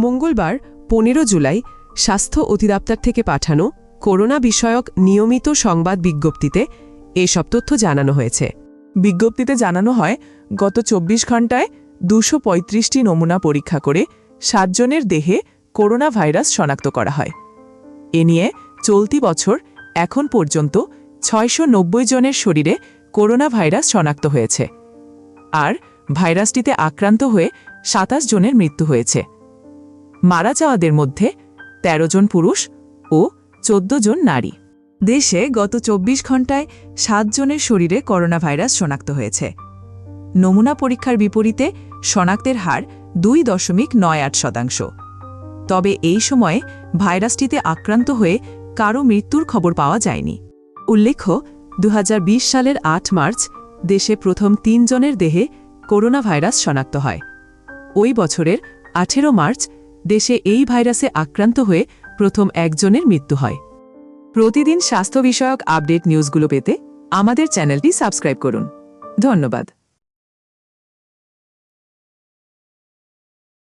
মঙ্গলবার, পনেরো জুলাই, স্বাস্থ্য অধিদপ্তর থেকে পাঠানো করোনা বিষয়ক নিয়মিত সংবাদ বিজ্ঞপ্তিতে এসব তথ্য জানানো হয়েছে। বিজ্ঞপ্তিতে জানানো হয়, গত চব্বিশ ঘণ্টায় দুশো পঁয়ত্রিশটি নমুনা পরীক্ষা করে সাতজনের দেহে করোনা ভাইরাস শনাক্ত করা হয়। এ নিয়ে চলতি বছর এখন পর্যন্ত ছয়শো নব্বই জনের শরীরে করোনা ভাইরাস শনাক্ত হয়েছে। আর ভাইরাসটিতে আক্রান্ত হয়ে সাতাশ জনের মৃত্যু হয়েছে। মারা যাওয়াদের মধ্যে ১৩ জন পুরুষ ও ১৪ জন নারী। দেশে গত চব্বিশ ঘণ্টায় সাতজনের শরীরে করোনা ভাইরাস শনাক্ত হয়েছে। নমুনা পরীক্ষার বিপরীতে শনাক্তের হার দুই দশমিক নয় আট শতাংশ। তবে এই সময়ে ভাইরাসটিতে আক্রান্ত হয়ে কারও মৃত্যুর খবর পাওয়া যায়নি। উল্লেখ্য দু হাজার বিশ সালের আট মার্চ দেশে প্রথম তিনজনের দেহে করোনা ভাইরাস শনাক্ত হয়। ওই বছরের আঠেরো মার্চ দেশে এই ভাইরাসে আক্রান্ত হয়ে প্রথম একজনের মৃত্যু হয়। প্রতিদিন স্বাস্থ্য বিষয়ক আপডেট নিউজগুলো পেতে আমাদের চ্যানেলটি সাবস্ক্রাইব করুন। ধন্যবাদ।